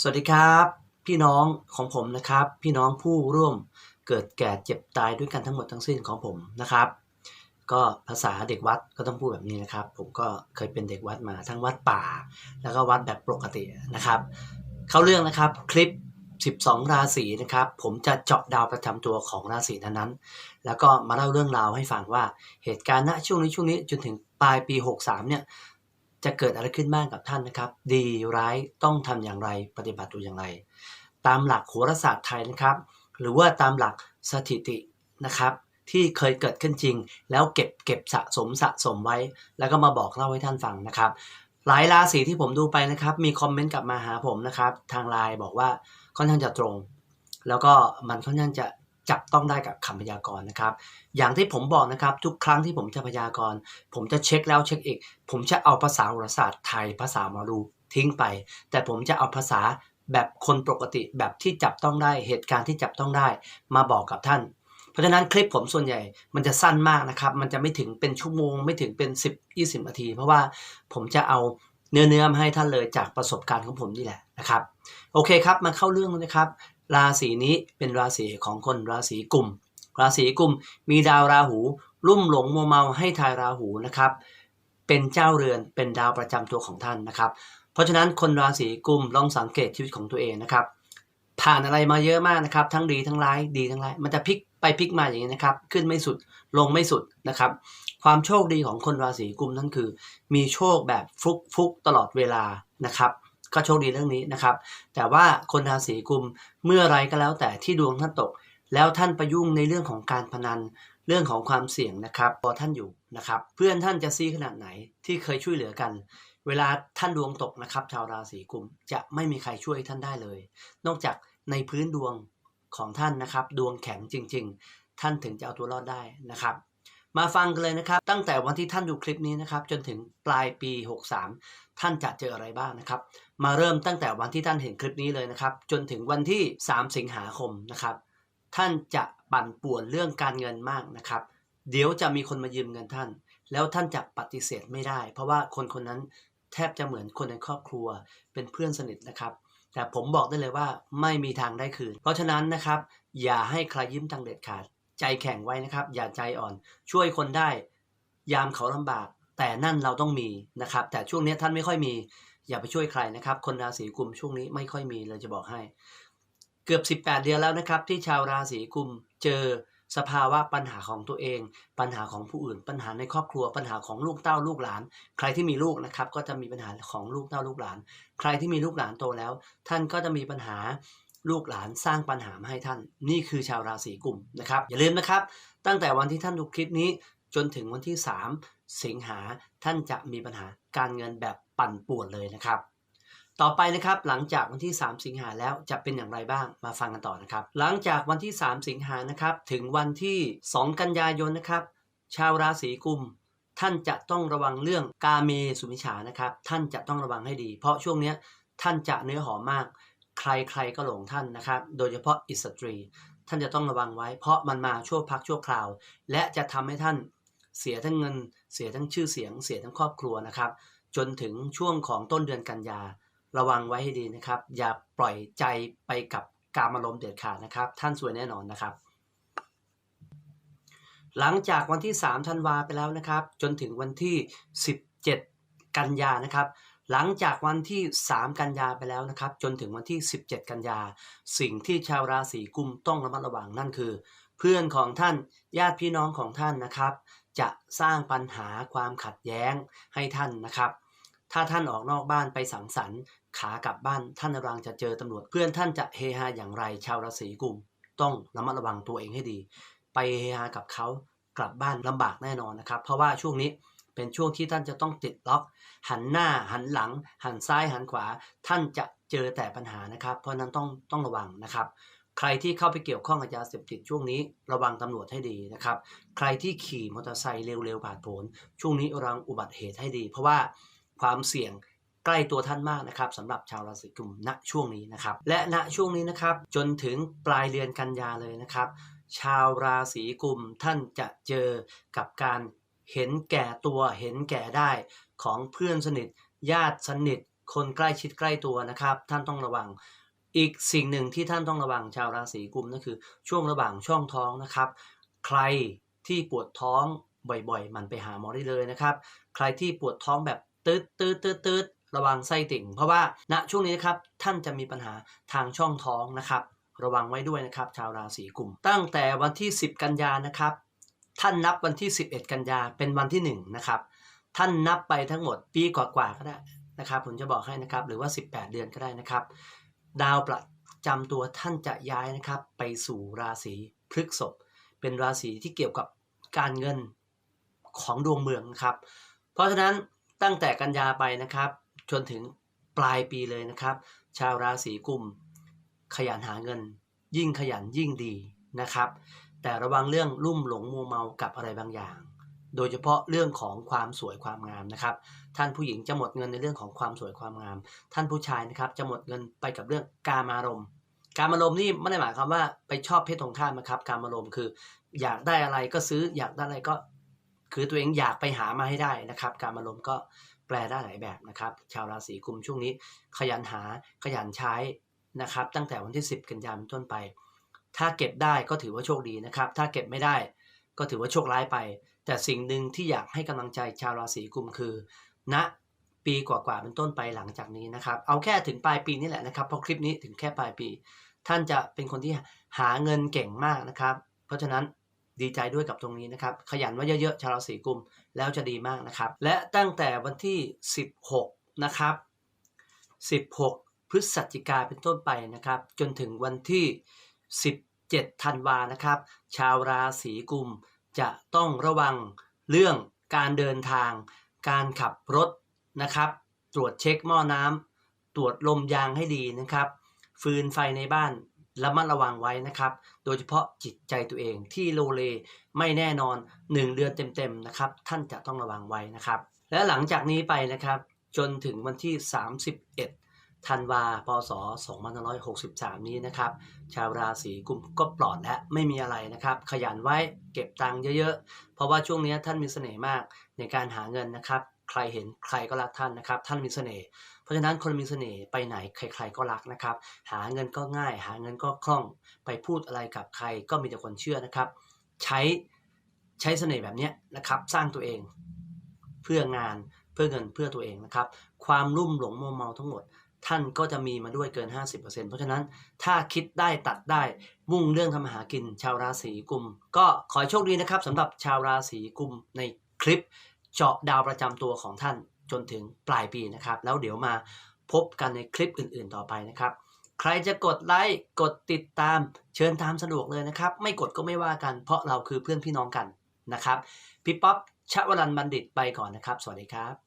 สวัสดีครับ พี่น้องของผมนะครับ พี่น้องผู้ร่วมเกิดแก่เจ็บตายด้วยกันทั้งหมดทั้งสิ้นของผมนะครับ ก็ภาษาเด็กวัดก็ต้องพูดแบบนี้นะครับ ผมก็เคยเป็นเด็กวัดมาทั้งวัดป่า แล้วก็วัดแบบปกตินะครับ เข้าเรื่องนะครับคลิป 12 ราศีนะครับ ผมจะเจาะดาวประจำตัวของราศีนั้นๆแล้วก็มาเล่าเรื่องราวให้ฟังว่าเหตุการณ์ณช่วงนี้ช่วงนี้จนถึงปลายปี 63เนี่ย จะเกิดอะไรขึ้นบ้างกับท่านนะครับ ดีร้ายต้องทำอย่างไรปฏิบัติตัวอย่างไร ตามหลักโหราศาสตร์ไทยนะครับ หรือว่าตามหลักสถิตินะครับ ที่เคยเกิดขึ้นจริง แล้วเก็บเก็บสะสมสะสมไว้ แล้วก็มาบอกเล่าให้ท่านฟังนะครับ หลายราศีที่ผมดูไปนะครับ มีคอมเมนต์กลับมาหาผมนะครับ ทางไลน์บอกว่าค่อนข้างจะตรง แล้วก็มันค่อนข้างจะ จับต้องได้กับคำพยากรณ์นะครับ อย่างที่ผมบอกนะครับทุกครั้งที่ผมจะพยากรณ์ ผมจะเช็คแล้วเช็คอีก ผมจะเอาภาษาโหราศาสตร์ไทยภาษามารูทิ้งไป แต่ผมจะเอาภาษาแบบคนปกติแบบที่จับต้องได้เหตุการณ์ที่จับต้องได้มาบอกกับท่าน เพราะฉะนั้นคลิปผมส่วนใหญ่มันจะสั้นมากนะครับ มันจะไม่ถึงเป็นชั่วโมง ไม่ถึงเป็น 10 20นาที เพราะว่าผมจะเอาเนื้อเนื้อมาให้ท่านเลยจากประสบการณ์ของผมนี่แหละนะครับ โอเคครับมาเข้าเรื่องนะครับ ราศีนี้เป็นราศีของคนราศีกุม ราศีกุมมีดาวราหู ลุ่มหลงมัวเมาให้ทายราหูนะครับ เป็นเจ้าเรือนเป็นดาวประจำตัวของท่านนะครับ เพราะฉะนั้นคนราศีกุมลองสังเกตชีวิตของตัวเองนะครับ ผ่านอะไรมาเยอะมากนะครับ ทั้งดีทั้งร้ายดีทั้งร้ายมันจะพลิกไปพลิกมาอย่างนี้นะครับ ขึ้นไม่สุดลงไม่สุดนะครับ ความโชคดีของคนราศีกุมนั่นคือ มีโชคแบบฟุกฟุกตลอดเวลานะครับ ก็โชคดีเรื่องนี้นะครับ แต่ว่าคนราศีกุมเมื่อไรก็แล้วแต่ที่ดวงท่านตก แล้วท่านไปยุ่งในเรื่องของการพนันเรื่องของความเสี่ยงนะครับพอท่านอยู่นะครับ เพื่อนท่านจะซีขนาดไหนที่เคยช่วยเหลือกัน เวลาท่านดวงตกนะครับชาวราศีกุมจะไม่มีใครช่วยท่านได้เลย นอกจากในพื้นดวงของท่านนะครับ ดวงแข็งจริง ๆ ท่านถึงจะเอาตัวรอดได้นะครับ มาฟังกันเลยนะครับ ตั้งแต่วันที่ท่านดูคลิปนี้นะครับ จนถึงปลายปี 63 ท่านจะเจออะไรบ้างนะครับ มาเริ่มตั้งแต่วันที่ท่านเห็นคลิปนี้เลยนะครับ จนถึงวันที่ 3 สิงหาคมนะครับ ท่านจะปั่นป่วนเรื่องการเงินมากนะครับ เดี๋ยวจะมีคนมายืมเงินท่าน แล้วท่านจะปฏิเสธไม่ได้ เพราะว่าคนคนนั้นแทบจะเหมือนคนในครอบครัว เป็นเพื่อนสนิทนะครับ แต่ผมบอกได้เลยว่าไม่มีทางได้คืน เพราะฉะนั้นนะครับ อย่าให้ใครยิ้มทางเด็ดขาด ใจแข็งไว้นะครับ อย่าใจอ่อน ช่วยคนได้ ยามเขาลำบาก แต่นั่นเราต้องมีนะครับ แต่ช่วงนี้ท่านไม่ค่อยมี อย่าไปช่วยใครนะครับ คนราศีกุมช่วงนี้ไม่ค่อยมีเลยจะบอกให้ เกือบ 18 เดือนแล้วนะครับ ที่ชาวราศีกุมเจอสภาวะปัญหาของตัวเอง ปัญหาของผู้อื่น ปัญหาในครอบครัว ปัญหาของลูกเต้าลูกหลาน ใครที่มีลูกนะครับ ก็จะมีปัญหาของลูกเต้าลูกหลาน ใครที่มีลูกหลานโตแล้ว ท่านก็จะมีปัญหา ลูกหลานสร้างปัญหามาให้ท่าน นี่คือชาวราศีกุมนะครับ อย่าลืมนะครับ ตั้งแต่วันที่ท่านดูคลิปนี้จนถึงวันที่ 3 สิงหาท่านจะมีปัญหาการเงินแบบปั่นป่วนเลยนะครับ ต่อไปนะครับหลังจากวันที่ 3 สิงหาแล้วจะเป็นอย่างไรบ้างมาฟังกันต่อนะครับ หลังจากวันที่ 3 สิงหานะครับถึงวันที่ 2 กันยายนนะครับ ชาวราศีกุมท่านจะต้องระวังเรื่องกาเมสุมิชานะครับ ท่านจะต้องระวังให้ดี เพราะช่วงนี้ท่านจะเนื้อหอมมาก ใครๆก็หลงท่านนะครับ โดยเฉพาะอิสตรี ท่านจะต้องระวังไว้ เพราะมันมาชั่วพักชั่วคราว และจะทำให้ท่านเสียทั้งเงิน เสียทั้งชื่อเสียง เสียทั้งครอบครัวนะครับ จนถึงช่วงของต้นเดือนกันยา ระวังไว้ให้ดีนะครับ อย่าปล่อยใจไปกับการอารมณ์เด็ดขาดนะครับ ท่านสวยแน่นอนนะครับ หลังจากวันที่3ธันวาไปแล้วนะครับ จนถึงวันที่ 17 กันยานะครับ หลังจากวันที่ 3 กันยาไปแล้วนะครับ จนถึงวันที่ 17 กันยา สิ่งที่ชาวราศีกุมต้องระมัดระวังนั่นคือ เพื่อนของท่านญาติพี่น้องของท่านนะครับ จะสร้างปัญหาความขัดแย้งให้ท่านนะครับ ถ้าท่านออกนอกบ้านไปสังสรรค์ ขากลับบ้านท่านระวังจะเจอตำรวจ เพื่อนท่านจะเฮฮาอย่างไร ชาวราศีกุมต้องระมัดระวังตัวเองให้ดี ไปเฮฮากับเขากลับบ้านลำบากแน่นอนนะครับ เพราะว่าช่วงนี้ เป็นช่วงที่ท่านจะต้องติดล็อก หันหน้าหันหลัง หันซ้ายหันขวา ท่านจะเจอแต่ปัญหานะครับ เพราะนั้นต้องต้องระวังนะครับ ใครที่เข้าไปเกี่ยวข้องกับยาเสพติดช่วงนี้ระวังตำรวจให้ดีนะครับ ใครที่ขี่มอเตอร์ไซค์เร็วๆผ่านผลช่วงนี้ระวังอุบัติเหตุให้ดี เพราะว่าความเสี่ยงใกล้ตัวท่านมากนะครับสำหรับชาวราศีกุมณช่วงนี้นะครับ และณช่วงนี้นะครับ จนถึงปลายเดือนกันยาเลยนะครับ ชาวราศีกุมท่านจะเจอกับการ เห็นแก่ตัวเห็นแก่ได้ของเพื่อนสนิท ญาติสนิท คนใกล้ชิดใกล้ตัวนะครับ ท่านต้องระวัง อีกสิ่งหนึ่งที่ท่านต้องระวังชาวราศีกุมนั่นคือ ช่วงระหว่างช่องท้องนะครับ ใครที่ปวดท้องบ่อยๆ มันไปหาหมอได้เลยนะครับ ใครที่ปวดท้องแบบตืดตืดตืดตืดระวังไส้ติ่ง เพราะว่าณช่วงนี้นะครับท่านจะมีปัญหาทางช่องท้องนะครับ ระวังไว้ด้วยนะครับ ชาวราศีกุม ตั้งแต่วันที่ 10 กันยานะครับ ท่านนับวันที่ 11 กันยาเป็นวันที่ 1 นะครับ ท่านนับไปทั้งหมดปีกว่าๆก็ได้นะครับ ผมจะบอกให้นะครับ หรือว่า 18 เดือนก็ได้นะครับ ดาวประจำตัวท่านจะย้ายนะครับ ไปสู่ราศีพฤษภเป็นราศีที่เกี่ยวกับการเงินของดวงเมืองนะครับ เพราะฉะนั้นตั้งแต่กันยาไปนะครับ จนถึงปลายปีเลยนะครับ ชาวราศีกุม ขยันหาเงิน ยิ่งขยันยิ่งดีนะครับ แต่ระวังเรื่องลุ่มหลงมัวเมากับอะไรบางอย่าง โดยเฉพาะเรื่องของความสวยความงามนะครับ ท่านผู้หญิงจะหมดเงินในเรื่องของความสวยความงาม ท่านผู้ชายนะครับจะหมดเงินไปกับเรื่องกามารมการมารมนี่ไม่ได้หมายความว่าไปชอบเพศตรงข้ามนะครับ การมารมคือ อยากได้อะไรก็ซื้ออยากได้อะไรก็คือตัวเองอยากไปหามาให้ได้นะครับ การมารมณ์ก็แปลได้หลายแบบนะครับ ชาวราศีกุมช่วงนี้ ขยันหาขยันใช้นะครับ ตั้งแต่วันที่ 10 กันยายนต้นไป ถ้าเก็บได้ก็ถือว่าโชคดีนะครับ ถ้าเก็บไม่ได้ก็ถือว่าโชคร้ายไป แต่สิ่งหนึ่งที่อยากให้กำลังใจชาวราศีกุมคือณปีกว่าๆเป็นต้นไปหลังจากนี้นะครับ เอาแค่ถึงปลายปีนี่แหละนะครับเพราะคลิปนี้ถึงแค่ปลายปี ท่านจะเป็นคนที่หาเงินเก่งมากนะครับ เพราะฉะนั้นดีใจด้วยกับตรงนี้นะครับ ขยันไว้เยอะๆชาวราศีกุมแล้วจะดีมากนะครับ และตั้งแต่วันที่ 16 นะครับ 16 พฤศจิกาเป็นต้นไปนะครับ จนถึงวันที่ 17ธันวานะครับ ชาวราศีกุมจะต้องระวังเรื่องการเดินทาง การขับรถนะครับ ตรวจเช็คหม้อน้ำตรวจลมยางให้ดีนะครับ ฟืนไฟในบ้านระมัดระวังไว้นะครับ โดยเฉพาะจิตใจตัวเองที่โลเลไม่แน่นอน 1 เดือนเต็มๆนะครับ ท่านจะต้องระวังไว้นะครับ และหลังจากนี้ไปนะครับ จนถึงวันที่ 31 ธันวาพศ2563 นี้นะครับ ชาวราศีกุมก็ปลอดและไม่มีอะไรนะครับ ขยันไว้เก็บตังค์เยอะๆ เพราะว่าช่วงนี้ท่านมีเสน่ห์มากในการหาเงินนะครับ ใครเห็นใครก็รักท่านนะครับ ท่านมีเสน่ห์เพราะฉะนั้นคนมีเสน่ห์ไปไหนใคร ๆก็รักนะครับ หาเงินก็ง่าย หาเงินก็คล่อง ไปพูดอะไรกับใครก็มีแต่คนเชื่อนะครับ ใช้ใช้เสน่ห์แบบนี้นะครับ สร้างตัวเองเพื่องานเพื่อเงินเพื่อตัวเองนะครับ ความรุ่มหลงมัวเมาทั้งหมด ท่านก็จะมีมาด้วยเกิน 50%เพราะฉะนั้นถ้าคิดได้ตัดได้มุ่งเรื่องทำมาหากินชาวราศีกุม ก็ขอโชคดีนะครับสำหรับชาวราศีกุมในคลิปเจาะดาวประจำตัวของท่านจนถึงปลายปีนะครับ แล้วเดี๋ยวมาพบกันในคลิปอื่น ๆ ต่อไปนะครับ ใครจะกดไลค์กดติดตามเชิญตามสะดวกเลยนะครับ ไม่กดก็ไม่ว่ากัน เพราะเราคือเพื่อนพี่น้องกันนะครับ พี่ป๊อปชวรันบัณฑิตไปก่อนนะครับ สวัสดีครับ